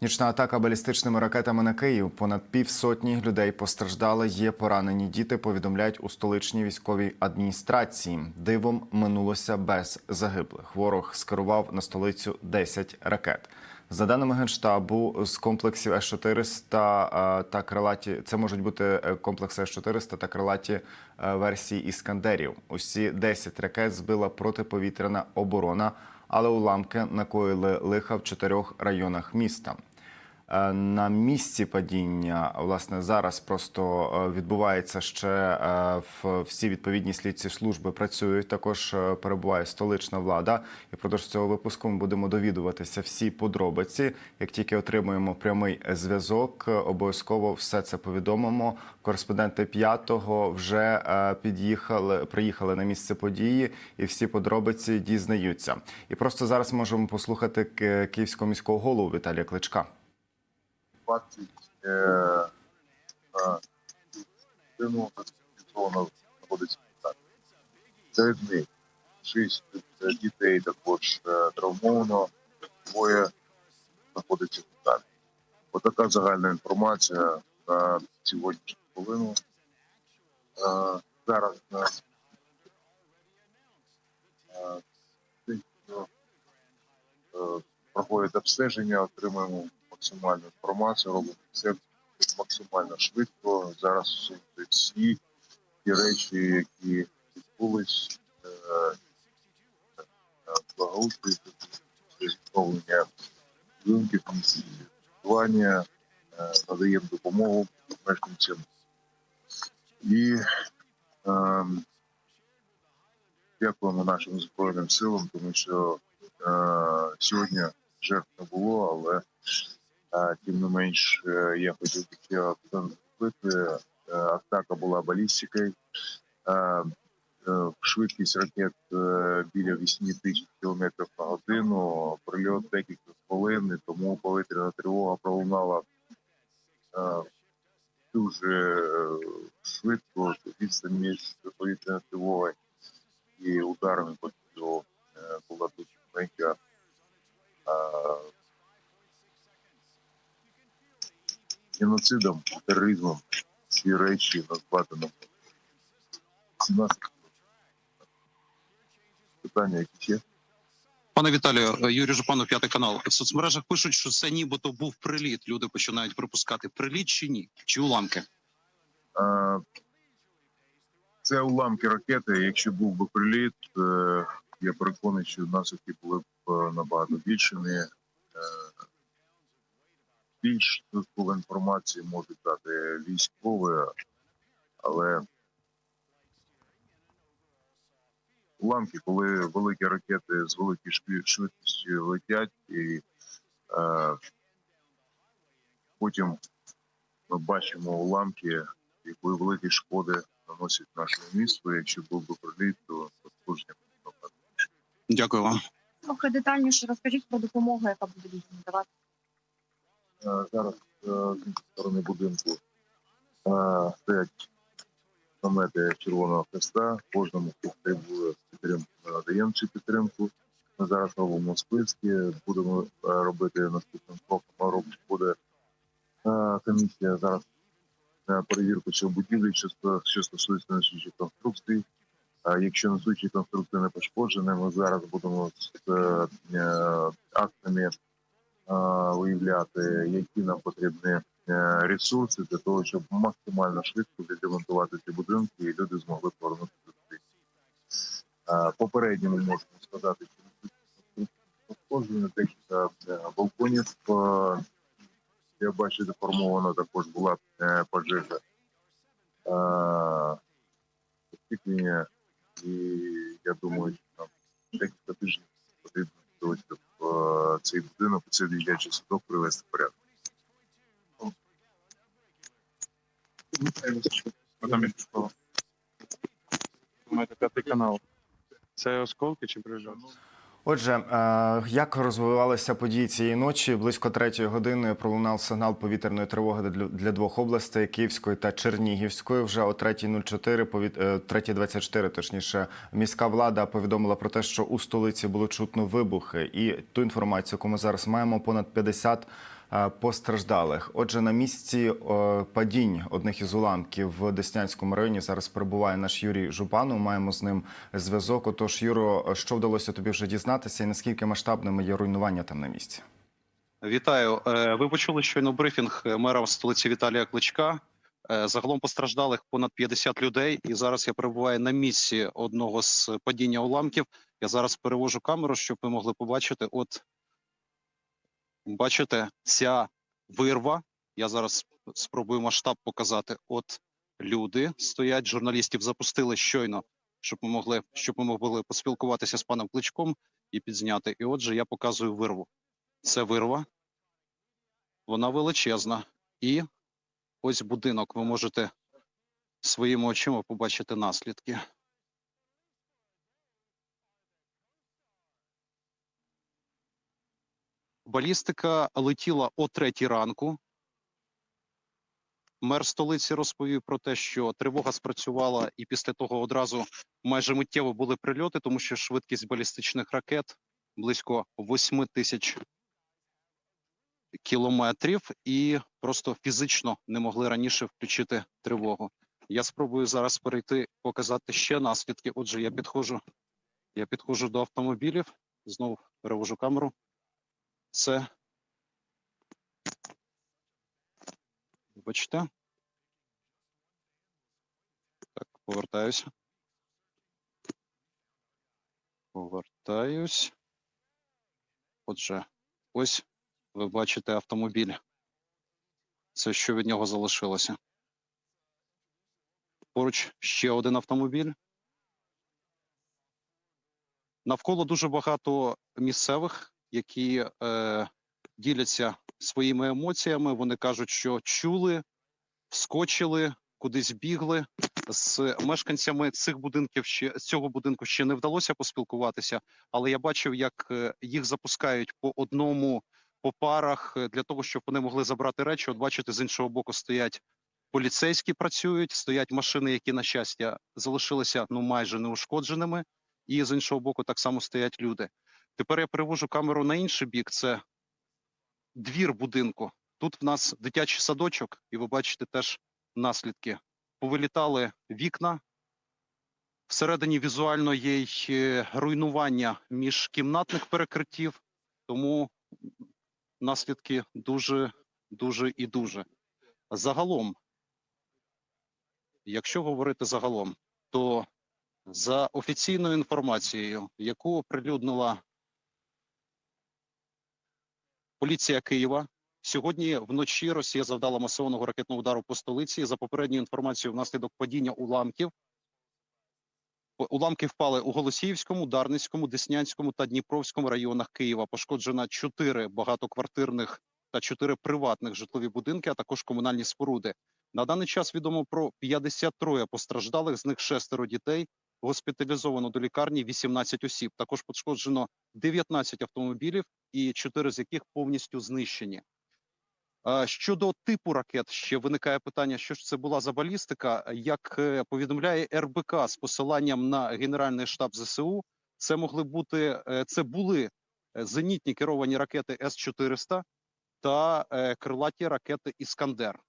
Нічна атака балістичними ракетами на Київ. Понад півсотні людей постраждали. Є поранені діти. Повідомляють у столичній військовій адміністрації. Дивом минулося без загиблих. Ворог скерував на столицю 10 ракет. За даними генштабу, з комплексів С-400 е, та крилаті це можуть бути е, комплекси С-400 та крилаті е, версії іскандерів. Усі 10 ракет збила протиповітряна оборона, але уламки накоїли лиха в чотирьох районах міста. Е, На місці падіння власне зараз просто е, відбувається ще е, в всі відповідні слідчі служби працюють. Також перебуває столична влада. І впродовж цього випуску ми будемо довідуватися всі подробиці. Як тільки отримуємо прямий зв'язок, обов'язково все це повідомимо. Кореспонденти п'ятого вже під'їхали, приїхали на місце події, і всі подробиці дізнаються. І просто зараз можемо послухати київського міського голову Віталія Кличка. 20 е, е, госпіталізовано знаходиться лікарні. Серед них 6 дітей також е, травмовано, двоє знаходиться в лікарні. Отака загальна інформація на сьогоднішню хвилину. Е, Зараз на е, тих, хто, е, проходить обстеження, отримуємо максимальну інформацію, робимо все максимально швидко. Зараз всі ті речі, які відбулись, е, е, благоустрій, відновлення будинків, місцевування, надаємо допомогу мешканцям. І е, дякуємо нашим Збройним силам, тому що е, сьогодні жертв не було, але е, тим не менш е, я хотів ще акцент Атака була балістикою. Е, Швидкість ракет е, біля 8 тисяч кілометрів на годину, прильот декілька хвилин, тому повітряна тривога пролунала дуже швидко, відстань між повітряною тривогою і ударами по цього е, була дуже маленька. Е, Геноцидом, тероризмом ці речі. 17 питання, які ще? Пане Віталію, Юрій Жупанов, п'ятий канал. В соцмережах пишуть, що це нібито був приліт. Люди починають припускати приліт чи ні, чи уламки. Це уламки ракети. Якщо був би приліт, е, я переконаний, що наслідки були б е, набагато більшими. Більш додаткової інформації можуть дати військові, але уламки, коли великі ракети з великою швид- швидкістю летять, і е, потім ми бачимо уламки, якої великі шкоди наносять нашому місту. Якщо був би приліт, то більше. Дякую вам. Трохи детальніше розкажіть про допомогу, яка буде людям надавати. Е, Зараз е, з іншої сторони будинку е, стоять намети Червоного Хреста. Кожному, потребує підтримку, ми надаємо цю підтримку. Ми зараз робимо списки, будемо е, робити наступним кроком. Робить буде е, комісія зараз перевірку цього будівлі, що, сто- що стосується несучих конструкцій. Якщо несучі конструкції не пошкоджені, ми зараз будемо з е, е, актами виявляти, які нам потрібні е, ресурси для того, щоб максимально швидко відремонтувати ці будинки і люди змогли повернутися до своїх. Попередньо ми можемо сказати, що пошкоджено декілька балконів. е, Я бачу, деформована також була е, пожежа. Освітлення, і я думаю, що нам декілька тижнів цей будинок, цей дитячий садок привести в порядок. Канал. Це осколки чи прильот? Отже, е, як розвивалися події цієї ночі? Близько третьої години пролунав сигнал повітряної тривоги для- двох областей Київської та Чернігівської. Вже о 3.04, повіт- е, 3.24, точніше, міська влада повідомила про те, що у столиці було чутно вибухи. І ту інформацію, яку ми зараз маємо, понад 50 е, постраждалих. Отже, на місці е, падінь одних із уламків в Деснянському районі зараз перебуває наш Юрій Жупанов. Маємо з ним зв'язок. Отож, Юро, що вдалося тобі вже дізнатися, і наскільки масштабними є руйнування там на місці? Вітаю. Е, Ви почули щойно брифінг е, мера столиці Віталія Кличка. Е, Загалом постраждалих понад 50 людей, і зараз я перебуваю на місці одного з падіння уламків. Я зараз перевожу камеру, щоб ви могли побачити. От бачите, ця вирва. Я зараз спробую масштаб показати. От люди стоять, журналістів запустили щойно, щоб ми могли, щоб ми могли поспілкуватися з паном Кличком і підзняти. І отже, я показую вирву. Це вирва. Вона величезна. І ось будинок. Ви можете своїми очима побачити наслідки. Балістика летіла о третій ранку. Мер столиці розповів про те, що тривога спрацювала, і після того одразу майже миттєво були прильоти, тому що швидкість балістичних ракет близько 8 тисяч кілометрів, і просто фізично не могли раніше включити тривогу. Я спробую зараз перейти, показати ще наслідки. Отже, я підходжу, я підходжу до автомобілів, знову перевожу камеру. Це Вибачте. Так, повертаюся. Повертаюсь. Отже, ось ви бачите автомобіль. Це що від нього залишилося. Поруч ще один автомобіль. Навколо дуже багато місцевих, які е, діляться своїми емоціями. Вони кажуть, що чули, вскочили, кудись бігли. З мешканцями цих будинків ще цього будинку ще не вдалося поспілкуватися, але я бачив, як е, їх запускають по одному по парах е, для того, щоб вони могли забрати речі. От бачите, з іншого боку стоять поліцейські, працюють, стоять машини, які на щастя залишилися ну майже неушкодженими, і з іншого боку так само стоять люди. Тепер я перевожу камеру на інший бік. Це двір будинку. Тут в нас дитячий садочок, і ви бачите теж наслідки. Повилітали вікна. Всередині візуально є й е, руйнування міжкімнатних перекриттів, тому наслідки дуже, дуже і дуже. Загалом, якщо говорити загалом, то за офіційною інформацією, яку оприлюднила поліція Києва, сьогодні вночі Росія завдала масованого ракетного удару по столиці. За попередньою інформацією, внаслідок падіння уламків Уламки впали у Голосіївському, Дарницькому, Деснянському та Дніпровському районах Києва. Пошкоджено чотири багатоквартирних та чотири приватних житлові будинки, а також комунальні споруди. На даний час відомо про 53 постраждалих, з них шестеро дітей. Госпіталізовано до лікарні 18 осіб. Також пошкоджено 19 автомобілів, і чотири з яких повністю знищені. Щодо типу ракет, ще виникає питання, що ж це була за балістика. Як е, повідомляє РБК з посиланням на Генеральний штаб ЗСУ, це могли бути е, це були е, зенітні керовані ракети С-400 та е, крилаті ракети Іскандер.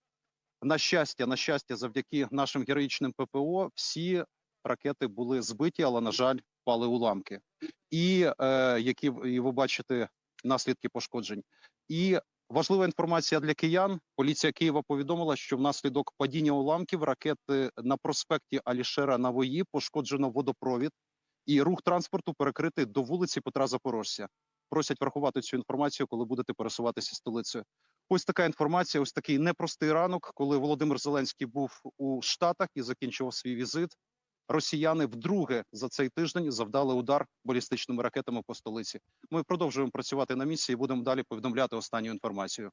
На щастя, на щастя, завдяки нашим героїчним ППО, всі ракети були збиті, але на жаль, впали уламки, і е, які і ви бачите наслідки пошкоджень. І Важлива інформація для киян. Поліція Києва повідомила, що внаслідок падіння уламків ракети на проспекті Алішера Навої пошкоджено водопровід, і рух транспорту перекритий до вулиці Петра Запорожця. Просять врахувати цю інформацію, коли будете пересуватися столицею. Ось така інформація. Ось такий непростий ранок, коли Володимир Зеленський був у Штатах і закінчував свій візит. Росіяни вдруге за цей тиждень завдали удар балістичними ракетами по столиці. Ми продовжуємо працювати на місці і будемо далі повідомляти останню інформацію.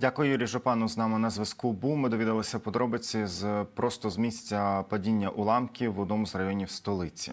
Дякую, Юрій Жопану. З нами на зв'язку був. Ми довідалися подробиці з просто з місця падіння уламків в одному з районів столиці.